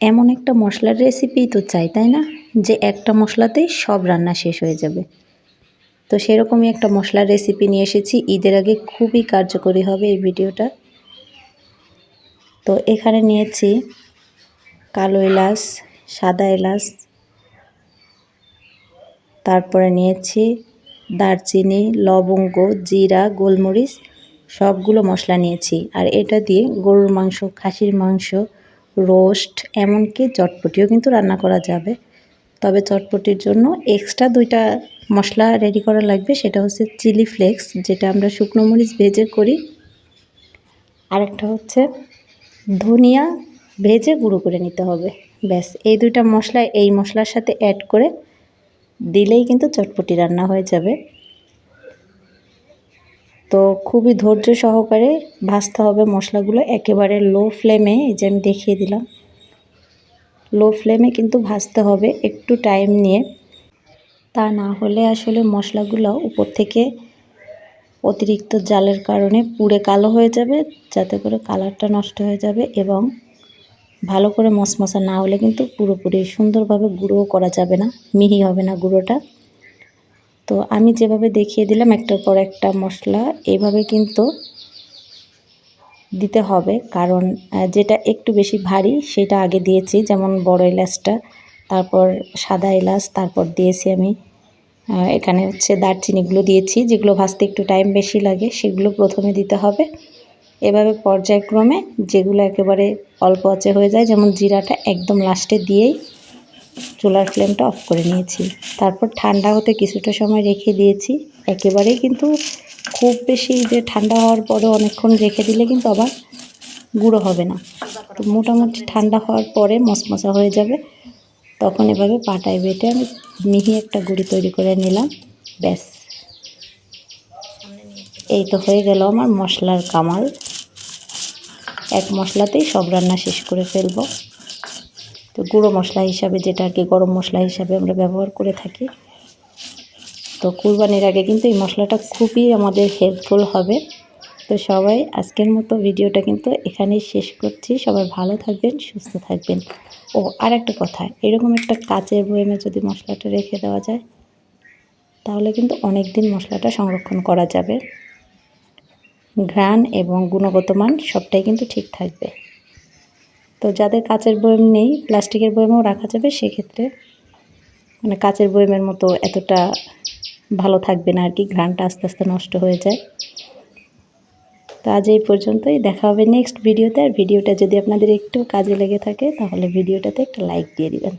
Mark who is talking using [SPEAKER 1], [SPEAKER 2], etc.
[SPEAKER 1] এমন একটা মশলার রেসিপি তো চাই, তাই না? যে একটা মশলাতেই সব রান্না শেষ হয়ে যাবে। তো সেরকমই একটা মশলার রেসিপি নিয়ে এসেছি। ঈদের আগে খুবই কার্যকরী হবে এই ভিডিওটা। তো এখানে নিয়েছি কালো এলাচ, সাদা এলাচ। তারপরে নিয়েছি দারচিনি, লবঙ্গ, জিরা, গোলমরিচ, সবগুলো মশলা নিয়েছি। আর এটা দিয়ে গরুর মাংস, খাসির মাংস রোস্ট এমনকি চটপটিও কিন্তু রান্না করা যাবে। তবে চটপটির জন্য এক্সট্রা দুইটা মশলা রেডি করা লাগবে, সেটা হচ্ছে চিলি ফ্লেক্স যেটা আমরা শুকনো মরিচ ভেজে করি। আরেকটা হচ্ছে ধনিয়া ভেজে গুঁড়ো করে নিতে হবে। ব্যাস, এই দুইটা মশলা এই মশলার সাথে অ্যাড করে দিলেই কিন্তু চটপটি রান্না হয়ে যাবে। তো খুবই ধৈর্য সহকারে ভাজতে হবে মশলাগুলো একেবারে লো ফ্লেমে এই যে আমি দেখিয়ে দিলাম। লো ফ্লেমে কিন্তু ভাজতে হবে একটু টাইম নিয়ে। তা না হলে আসলে মশলাগুলো উপর থেকে অতিরিক্ত জালের কারণে পুড়ে কালো হয়ে যাবে, যাতে করে কালারটা নষ্ট হয়ে যাবে এবং ভালো করে মশমশা না হলে কিন্তু পুরোপুরি সুন্দরভাবে গুঁড়োও করা যাবে না, মিহি হবে না গুঁড়োটা। তো আমি যেভাবে দেখিয়ে দিলাম একটার পর একটা মশলা এইভাবে কিন্তু দিতে হবে। কারণ যেটা একটু বেশি ভারী সেটা আগে দিয়েছি, যেমন বড় এলাচটা, তারপর সাদা এলাচ, তারপর দিয়েছি আমি এখানে হচ্ছে দারচিনিগুলো দিয়েছি, যেগুলো ভাজতে একটু টাইম বেশি লাগে, সেগুলো প্রথমে দিতে হবে। এভাবে পর্যায়ক্রমে যেগুলো একেবারে অল্প আছে হয়ে যায়, যেমন জিরাটা একদম লাস্টে দিয়েই চুলার ফ্লেমটা অফ করে নিয়েছি। তারপর ঠান্ডা হতে কিছুটা সময় রেখে দিয়েছি। একেবারেই কিন্তু খুব বেশি যে ঠান্ডা হওয়ার পরে অনেকক্ষণ রেখে দিলে কিন্তু আবার গুঁড়ো হবে না। তো মোটামুটি ঠান্ডা হওয়ার পরে মশমশা হয়ে যাবে। তখন এভাবে পাটায় বেটে আমি মিহি একটা গুঁড়ি তৈরি করে নিলাম। ব্যাস। এই তো হয়ে গেল আমার মশলার কামাল। এক মশলাতেই সব রান্না শেষ করে ফেলব। তো গুঁড়ো মশলা হিসাবে যেটা আর কি গরম মশলা হিসাবে আমরা ব্যবহার করে থাকি। তো কুরবানির আগে কিন্তু এই মশলাটা খুবই আমাদের হেল্পফুল হবে। তো সবাই আজকের মতো ভিডিওটা কিন্তু এখানেই শেষ করছি। সবাই ভালো থাকবেন, সুস্থ থাকবেন। ও আর একটা কথা, এরকম একটা কাচের বয়েমে যদি মশলাটা রেখে দেওয়া যায়, তাহলে কিন্তু অনেক দিন মশলাটা সংরক্ষণ করা যাবে। ঘ্রাণ এবং গুণগত মান সবটাই কিন্তু ঠিক থাকবে। তো যাদের কাচের বয়ম নেই, প্লাস্টিকের বয়মেও রাখা যাবে সেক্ষেত্রে মানে কাচের বয়মের মতো এতটা ভালো থাকবে না আর কি ঘ্রাণটা আস্তে আস্তে নষ্ট হয়ে যায়। তো আজ এই পর্যন্তই, দেখা হবে নেক্সট ভিডিওতে আর ভিডিওটা যদি আপনাদের একটু কাজে লেগে থাকে, তাহলে ভিডিওটাতে একটা লাইক দিয়ে দিবেন।